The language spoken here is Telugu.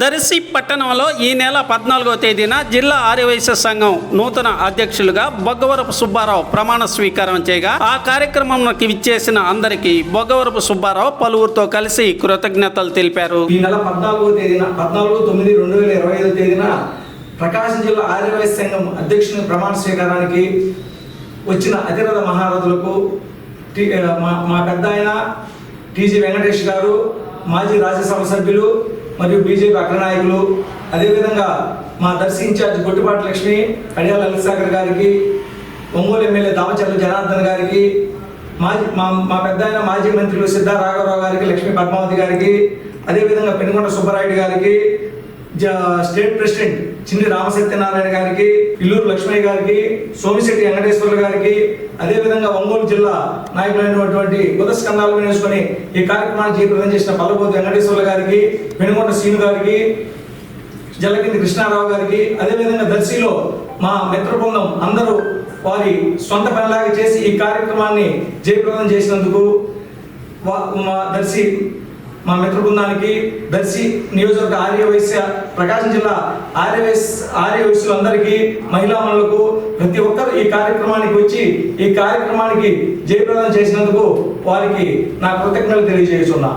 దర్శి పట్టణంలో ఈ నెల పద్నాలుగో తేదీన జిల్లా ఆర్యవైశ్య సంఘం నూతన అధ్యక్షులుగా బొగ్గవరపు సుబ్బారావు ప్రమాణ స్వీకారం చేయగా ఆ కార్యక్రమంకి విచ్చేసిన అందరికీ బొగ్గవరపు సుబ్బారావు పలువురితో కలిసి కృతజ్ఞతలు తెలిపారు. ఈ నెల పద్నాలుగో తేదీన పద్నాలుగు తొమ్మిది రెండు వేల ఇరవై ఐదు తేదీన ప్రకాశం జిల్లా ఆర్యవైశ్య సంఘం అధ్యక్షుని ప్రమాణ స్వీకారానికి వచ్చిన అతిరథ మహారథులకు మా మా పెద్ద ఆయన టీజీ వెంకటేష్ గారు మాజీ రాజ్యసభ సభ్యులు మరియు బీజేపీ అగ్రనాయకులు అదేవిధంగా మా దర్శి ఇన్ఛార్జ్ గొట్టిపాటి లక్ష్మి కడియాల లలితసాగర్ గారికి ఒంగోలు ఎమ్మెల్యే దామచర్ల జనార్దన్ గారికి మాజీ మా మా పెద్ద ఆయన మాజీ మంత్రులు సిద్ధా రాఘవరావు గారికి లక్ష్మీ పద్మావతి గారికి అదేవిధంగా పెనుగొండ సుబ్బరాయుడు గారికి జ- స్టేట్ ప్రెసిడెంట్ చిన్ని రామసత్యనారాయణ గారికి ఇల్లూరు లక్ష్మయ్య గారికి సోమిశెట్టి వెంకటేశ్వర్లు గారికి అదేవిధంగా ఒంగోలు జిల్లా నాయకులైనటువంటి ఉదస్కందాలు వేసుకొని ఈ కార్యక్రమానికి జయప్రదం చేసిన పల్లబోతు వెంకటేశ్వర్లు గారికి పెనుగొండ శ్రీను గారికి జలకింది కృష్ణారావు గారికి అదేవిధంగా దర్శిలో మా మిత్ర బృందం అందరూ వారి సొంత పనిలాగా చేసి ఈ కార్యక్రమాన్ని జయప్రదం చేసినందుకు వా- మా దర్శి మా మిత్ర బృందానికి దర్శి నియోజకవర్గ ఆర్య వైశ్య ప్రకాశం జిల్లా ఆర్య ఆర్యవైశ్యులందరికీ ఆర్య మహిళా ప్రతి ఒక్కరు ఈ కార్యక్రమానికి వచ్చి ఈ కార్యక్రమానికి జయప్రదం చేసినందుకు వారికి నా కృతజ్ఞతలు తెలియజేస్తున్నా.